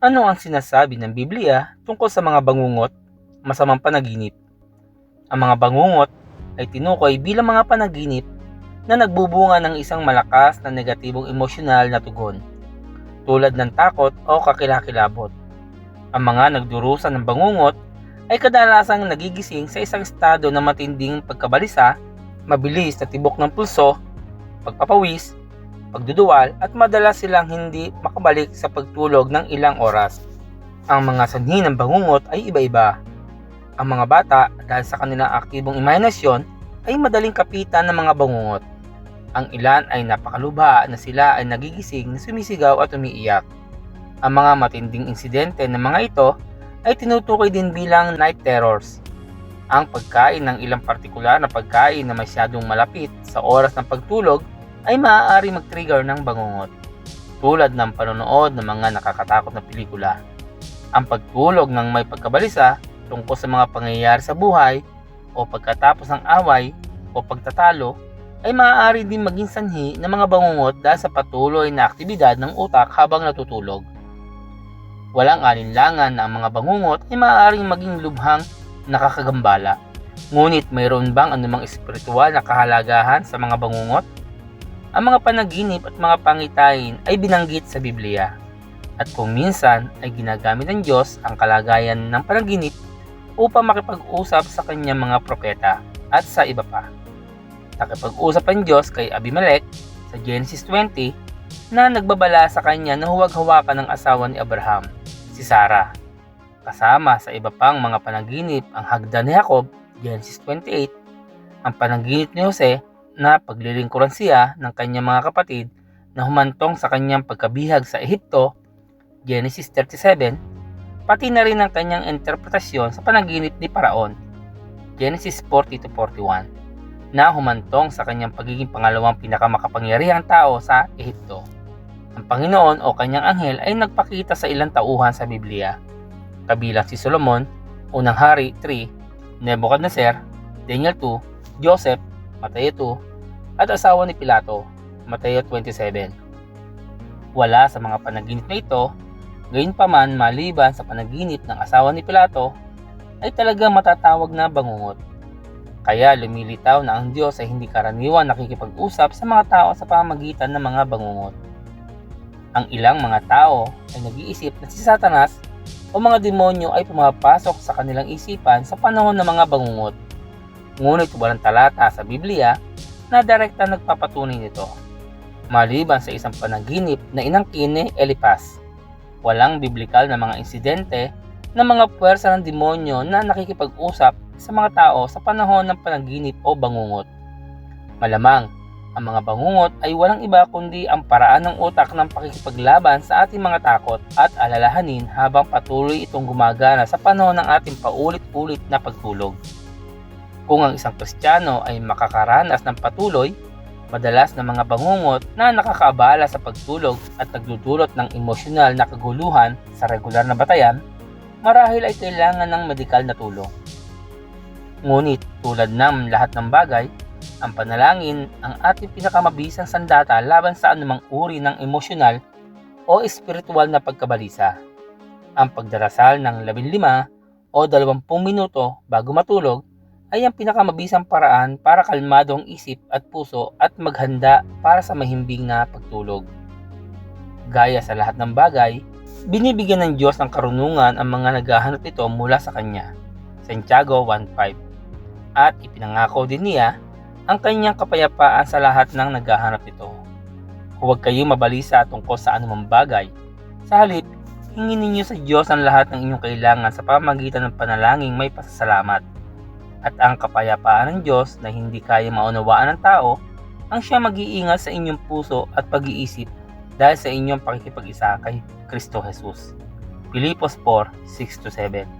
Ano ang sinasabi ng Biblia tungkol sa mga bangungot, masamang panaginip? Ang mga bangungot ay tinukoy bilang mga panaginip na nagbubunga ng isang malakas na negatibong emosyonal na tugon, tulad ng takot o kakilakilabot. Ang mga nagdurusa ng bangungot ay kadalasang nagigising sa isang estado ng matinding pagkabalisa, mabilis na tibok ng pulso, pagpapawis, pagduduwal at madalas silang hindi makabalik sa pagtulog ng ilang oras. Ang mga sanhi ng bangungot ay iba-iba. Ang mga bata dahil sa kanilang aktibong imahinasyon ay madaling kapitan ng mga bangungot. Ang ilan ay napakalubha na sila ay nagigising na sumisigaw at umiiyak. Ang mga matinding insidente ng mga ito ay tinutukoy din bilang night terrors. Ang pagkain ng ilang partikular na pagkain na masyadong malapit sa oras ng pagtulog ay maaari mag-trigger ng bangungot, tulad ng panonood ng mga nakakatakot na pelikula. Ang pagtulog ng may pagkabalisa tungkol sa mga pangyayari sa buhay o pagkatapos ng away o pagtatalo ay maaari din maging sanhi ng mga bangungot dahil sa patuloy na aktibidad ng utak habang natutulog. Walang alinlangan na ang mga bangungot ay maaaring maging lubhang nakakagambala. Ngunit mayroon bang anumang espiritual na kahalagahan sa mga bangungot? Ang mga panaginip at mga pangitain ay binanggit sa Biblia. At kung minsan ay ginagamit ng Diyos ang kalagayan ng panaginip upang makipag-usap sa kanyang mga propeta at sa iba pa. Nakipag-usap ang Diyos kay Abimelech sa Genesis 20 na nagbabala sa kanya na huwag-hawakan ng asawa ni Abraham, si Sarah. Kasama sa iba pang mga panaginip ang hagdan ni Jacob, Genesis 28, ang panaginip ni Jose na paglilingkuran siya ng kanyang mga kapatid na humantong sa kanyang pagkabihag sa Ehipto, Genesis 37, pati na rin ang kanyang interpretasyon sa panaginip ni Paraon, Genesis 40-41, na humantong sa kanyang pagiging pangalawang pinakamakapangyarihang tao sa Ehipto. Ang Panginoon o kanyang anghel ay nagpakita sa ilang tauhan sa Biblia, kabilang si Solomon, Unang Hari 3, Nebuchadnezzar, Daniel 2, Joseph, Mateo 2, at asawa ni Pilato, Mateo 27. Wala sa mga panaginip na ito, gayunpaman maliban sa panaginip ng asawa ni Pilato, ay talagang matatawag na bangungot. Kaya lumilitaw na ang Diyos ay hindi karaniwan nakikipag-usap sa mga tao sa pamamagitan ng mga bangungot. Ang ilang mga tao ay nag-iisip na si Satanas o mga demonyo ay pumapasok sa kanilang isipan sa panahon ng mga bangungot. Ngunit walang talata sa Biblia na direkta nagpapatunay nito. Maliban sa isang panaginip na inangkin ni Elipas, walang biblikal na mga insidente ng mga puwersa ng demonyo na nakikipag-usap sa mga tao sa panahon ng panaginip o bangungot. Malamang, ang mga bangungot ay walang iba kundi ang paraan ng utak ng pakikipaglaban sa ating mga takot at alalahanin habang patuloy itong gumagana sa panahon ng ating paulit-ulit na pagtulog. Kung ang isang Kristiyano ay makakaranas ng patuloy, madalas na mga bangungot na nakakaabala sa pagtulog at nagdudulot ng emosyonal na kaguluhan sa regular na batayan, marahil ay kailangan ng medikal na tulong. Ngunit tulad ng lahat ng bagay, ang panalangin ang ating pinakamabisang sandata laban sa anumang uri ng emosyonal o espiritual na pagkabalisa. Ang pagdarasal ng 15 o 20 minuto bago matulog ay ang pinakamabisang paraan para kalmado ang isip at puso at maghanda para sa mahimbing na pagtulog. Gaya sa lahat ng bagay, binibigyan ng Diyos ng karunungan ang mga naghahanap nito mula sa Kanya. Santiago 1.5 At ipinangako din niya ang kanyang kapayapaan sa lahat ng naghahanap nito. Huwag kayong mabalisa tungkol sa anumang bagay. Sa halip, hingin ninyo sa Diyos ang lahat ng inyong kailangan sa pamagitan ng panalangin may pasasalamat. At ang kapayapaan ng Diyos na hindi kaya maunawaan ng tao, ang siya mag-iingat sa inyong puso at pag-iisip dahil sa inyong pakikipag-isa kay Kristo Jesus. Pilipos 4, 6-7